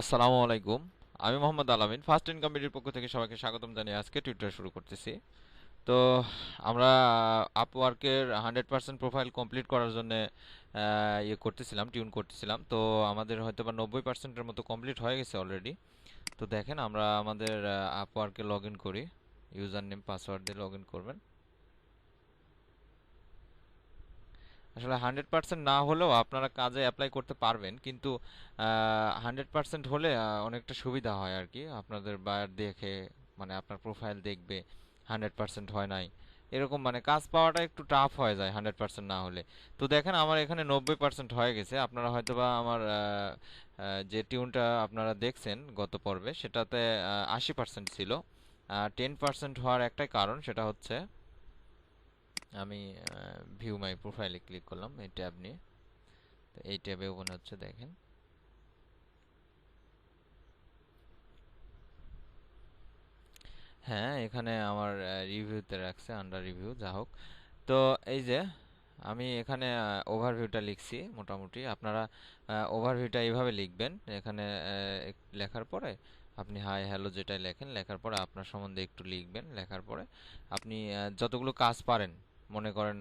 আসসালামু আলাইকুম। আমি মোহাম্মদ আলামিন ফার্স্ট ইনকাম বিডির পক্ষ থেকে সবাইকে স্বাগতম জানিয়ে আজকে টুইটার শুরু করতেছি। তো আমরা আপওয়ার্কের হান্ড্রেড পার্সেন্ট প্রোফাইল কমপ্লিট করার জন্য ইয়ে করতেছিলাম টিউন করতেছিলাম। তো আমাদের হয়তো বা নব্বই পার্সেন্টের মতো কমপ্লিট হয়ে গেছে অলরেডি তো দেখেন, আমরা আমাদের আপওয়ার্কে লগ ইন করি। ইউজার নেম পাসওয়ার্ড দিয়ে লগ ইন করবেন। আসলে হান্ড্রেড পার্সেন্ট না হলেও আপনারা কাজে অ্যাপ্লাই করতে পারবেন। কিন্তু হান্ড্রেড পার্সেন্ট হলে অনেকটা সুবিধা হয় আর কি আপনাদের বায়ার দেখে মানে আপনার প্রোফাইল দেখবে, হান্ড্রেড পার্সেন্ট হয় নাই। এরকম মানে কাজ পাওয়াটা একটু টাফ হয়ে যায়, হান্ড্রেড পার্সেন্ট না হলে। তো দেখেন, আমার এখানে নব্বই পার্সেন্ট হয়ে গেছে। আপনারা হয়তোবা আমার যে টিউনটা আপনারা দেখছেন গত পর্বে, সেটাতে আশি পার্সেন্ট ছিল। টেন পার্সেন্ট হওয়ার একটাই কারণ, সেটা হচ্ছে আমি ভিউ মাই প্রোফাইলে ক্লিক করলাম, এই ট্যাব নিয়ে। তো এই ট্যাবে ওপেন হচ্ছে, দেখেন। হ্যাঁ এখানে আমার রিভিউতে রাখছে আন্ডার রিভিউ যা হোক। তো এই যে, আমি এখানে ওভারভিউটা লিখছি, মোটামুটি। আপনারা ওভারভিউটা এইভাবে লিখবেন, এখানে লেখার পরে আপনি হাই হ্যালো যেটাই লেখেন, লেখার পরে আপনার সম্বন্ধে একটু লিখবেন, লেখার পরে। আপনি যতগুলো কাজ পারেন মনে করেন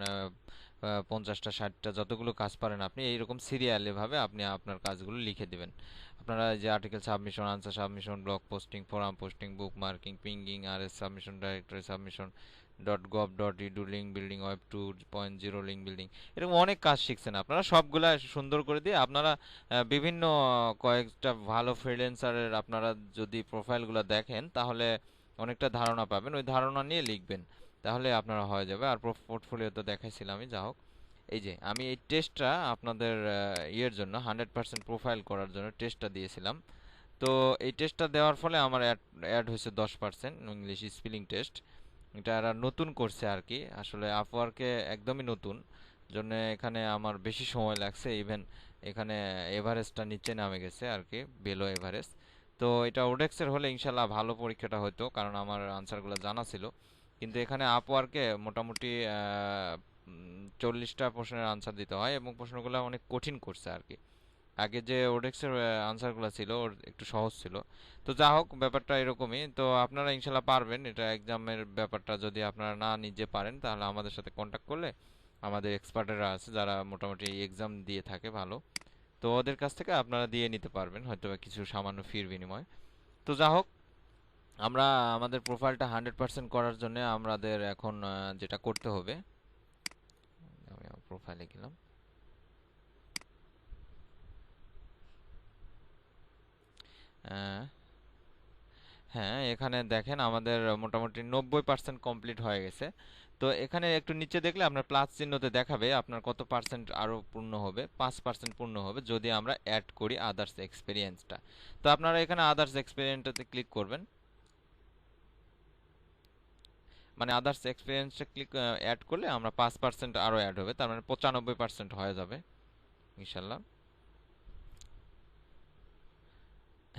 পঞ্চাশটা, ষাটটা, যতগুলো কাজ পারেন আপনি, এইরকম সিরিয়ালি ভাবে আপনি আপনার কাজগুলো লিখে দিবেন। আপনারা যে article submission answer submission blog posting forum posting bookmarking pinging R S submission directory submission dot gov dot edu link building web two point zero link building এরকম অনেক কাজ শিখছেন আপনারা। সবগুলা সুন্দর করে দিয়ে আপনারা বিভিন্ন কয়েকটা ভালো ফ্রিল্যান্সারের আপনারা যদি প্রোফাইলগুলো দেখেন, তাহলে অনেকটা ধারণা পাবেন। ওই ধারণা নিয়ে লিখবেন। তাহলে আপনারা হয়ে যাবে। আর পোর্টফোলিও তো দেখাইছিলামই, যা হোক। এই যে, আমি এই টেস্টটা আপনাদের ইয়ের জন্য হান্ড্রেড পার্সেন্ট প্রোফাইল করার জন্য টেস্টটা দিয়েছিলাম। তো এই টেস্টটা দেওয়ার ফলে আমার অ্যাড অ্যাড হয়েছে দশ পার্সেন্ট ইংলিশ স্পেলিং টেস্ট এটা এরা নতুন করছে আর কি। আসলে আপওয়ার্কে একদমই নতুন। জন্য এখানে আমার বেশি সময় লাগছে। ইভেন এখানে এভারেস্টটা নিচে নামে গেছে আর কি বেলো এভারেস্ট তো এটা ওডেক্সের হলে ইনশাল্লাহ ভালো পরীক্ষাটা হতো কারণ আমার আনসারগুলো জানা ছিল। কিন্তু এখানে আপওয়ার্কে মোটামুটি চল্লিশটা প্রশ্নের আনসার দিতে হয় এবং প্রশ্নগুলো অনেক কঠিন করছে আর কি। আগে যে ওডেক্সের আনসারগুলো ছিল, ওর একটু সহজ ছিল। তো যা হোক, ব্যাপারটা এরকমই। তো আপনারা ইনশাল্লাহ পারবেন। এটা এক্সামের ব্যাপারটা যদি আপনারা না নিজে পারেন, তাহলে আমাদের সাথে কন্ট্যাক্ট করলে আমাদের এক্সপার্টেরা আছে যারা মোটামুটি এক্সাম দিয়ে থাকে ভালো। তো ওদের কাছ থেকে আপনারা দিয়ে নিতে পারবেন হয়তো কিছু সামান্য ফির বিনিময়। তো যা হোক আমরা আমাদের প্রোফাইলটা হান্ড্রেড পার্সেন্ট করার জন্য আমাদের এখন যেটা করতে হবে, আমি আমার প্রোফাইলে গেলাম। হ্যাঁ এখানে দেখেন আমাদের মোটামুটি নব্বই পার্সেন্ট কমপ্লিট হয়ে গেছে। তো এখানে একটু নিচে দেখলে আপনার প্লাস চিহ্নতে দেখাবে, আপনার কত পার্সেন্ট আরও পূর্ণ হবে, পাঁচ পার্সেন্ট পূর্ণ হবে, যদি আমরা অ্যাড করি আদার্স এক্সপিরিয়েন্সটা তো আপনারা এখানে আদার্স এক্সপিরিয়েন্সটাতে ক্লিক করবেন। মানে আদার্স এক্সপিরিয়েন্সটা ক্লিক অ্যাড করলে আমরা পাঁচ পার্সেন্ট আরও অ্যাড হবে, তার মানে পঁচানব্বই পার্সেন্ট হয়ে যাবে, ইনশাল্লাহ।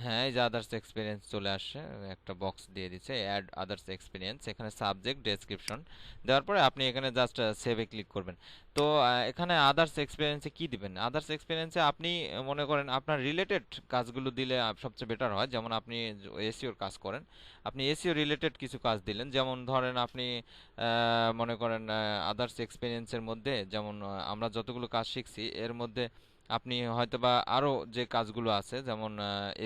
হ্যাঁ এই যে আদার্স এক্সপিরিয়েন্স চলে আসছে, একটা বক্স দিয়ে দিচ্ছে অ্যাড আদার্স এক্সপিরিয়েন্স এখানে সাবজেক্ট ডেসক্রিপশন দেওয়ার পরে আপনি এখানে জাস্ট সেভে ক্লিক করবেন। তো এখানে আদার্স এক্সপিরিয়েন্সে কি দিবেন? আদার্স এক্সপিরিয়েন্সে আপনি মনে করেন আপনার রিলেটেড কাজগুলো দিলে সবচেয়ে বেটার হয়। যেমন আপনি এসিওর কাজ করেন, আপনি এসিও রিলেটেড কিছু কাজ দিলেন। যেমন ধরেন আপনি মনে করেন আদার্স এক্সপিরিয়েন্সের মধ্যে, যেমন আমরা যতগুলো কাজ শিখছি, এর মধ্যে আপনি হয়তোবা আরও যে কাজগুলো আছে, যেমন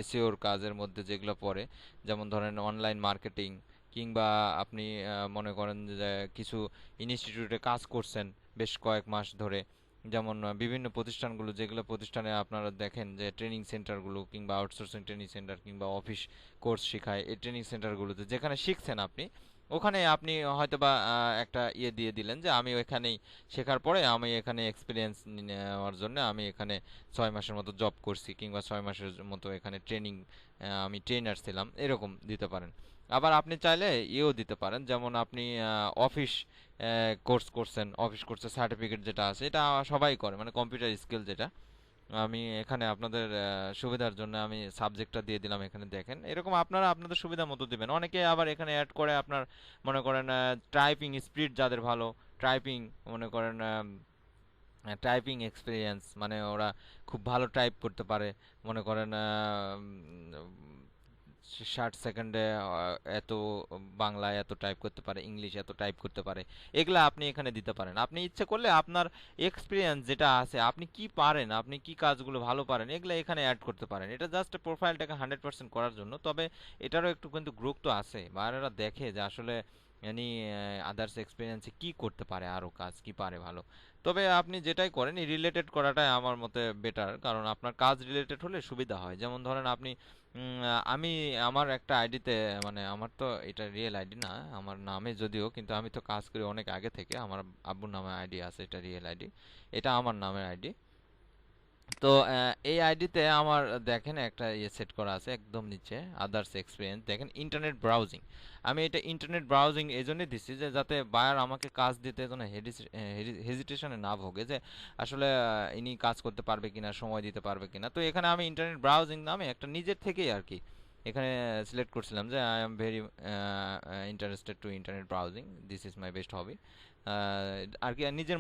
এসিওর কাজের মধ্যে যেগুলো পড়ে, যেমন ধরেন অনলাইন মার্কেটিং কিংবা আপনি মনে করেন যে কিছু ইনস্টিটিউটে কাজ করছেন বেশ কয়েক মাস ধরে, যেমন বিভিন্ন প্রতিষ্ঠানগুলো যেগুলো প্রতিষ্ঠানে আপনারা দেখেন যে ট্রেনিং সেন্টারগুলো কিংবা আউটসোর্সিং ট্রেনিং সেন্টার কিংবা অফিস কোর্স শেখায়, এই ট্রেনিং সেন্টারগুলোতে যেখানে শিখছেন আপনি ওখানে আপনি হয়তোবা আহ, একটা ইয়ে দিয়ে দিলেন যে আমি ওইখানেই শেখার পরে আমি এখানে এক্সপিরিয়েন্স নেওয়ার জন্য আমি এখানে ছয় মাসের মতো জব করছি কিংবা ছয় মাসের মতো এখানে ট্রেনিং আমি ট্রেনার ছিলাম এরকম দিতে পারেন। আবার আপনি চাইলে ইয়েও দিতে পারেন যেমন আপনি অফিস কোর্স করছেন অফিস কোর্সের সার্টিফিকেট যেটা আছে এটা সবাই করে মানে কম্পিউটার স্কিল যেটা। আমি এখানে আপনাদের সুবিধার জন্য আমি সাবজেক্টটা দিয়ে দিলাম এখানে, দেখেন। এরকম আপনারা আপনাদের সুবিধা মতো দেবেন। অনেকে আবার এখানে অ্যাড করে আপনার, মনে করেন টাইপিং স্পিড যাদের ভালো টাইপিং মনে করেন টাইপিং এক্সপিরিয়েন্স মানে ওরা খুব ভালো টাইপ করতে পারে। মনে করেন ষাট সেকেন্ডে এত বাংলা এত টাইপ করতে পারে ইংলিশ এত টাইপ করতে পারে, এগুলো আপনি এখানে দিতে পারেন। আপনি ইচ্ছে করলে আপনার এক্সপিরিয়েন্স যেটা আছে, আপনি কি পারেন, আপনি কি কাজগুলো ভালো পারেন, এগুলো এখানে অ্যাড করতে পারেন। এটা জাস্ট প্রোফাইলটাকে হান্ড্রেড পার্সেন্ট করার জন্য, তবে এটারও একটু কিন্তু গ্রুপ তো আছে। বাইরেরা দেখে যে আসলে এনি আদার্স এক্সপিরিয়েন্সে কি করতে পারে আরও কাজ কি পারে ভালো? তবে আপনি যেটাই করেন, এই রিলেটেড করাটাই আমার মতে বেটার কারণ আপনার কাজ রিলেটেড হলে সুবিধা হয়। যেমন ধরেন আপনি আমি, আমার একটা আইডিতে মানে আমার তো এটা রিয়েল আইডি না, আমার নামে যদিও, কিন্তু আমি তো কাজ করি অনেক আগে থেকে, আমার আব্বুর নামে আইডি আছে, এটা রিয়েল আইডি এটা আমার নামের আইডি তো এই আইডিতে আমার দেখেন একটা ইয়ে সেট করা আছে একদম নিচে আদার্স এক্সপিরিয়েন্স দেখেন ইন্টারনেট ব্রাউজিং আমি এটা ইন্টারনেট ব্রাউজিং এই জন্যই দিচ্ছি যে, যাতে বায়ার আমাকে কাজ দিতে যেন হেজিটেশনে না ভোগে যে, আসলে ইনি কাজ করতে পারবে কিনা, সময় দিতে পারবে কিনা। তো এখানে আমি ইন্টারনেট ব্রাউজিং নামে একটা নিজের থেকেই আর কি, এখানে সিলেক্ট করছিলাম যে I am very interested to internet browsing this is my best hobby আর কি নিজের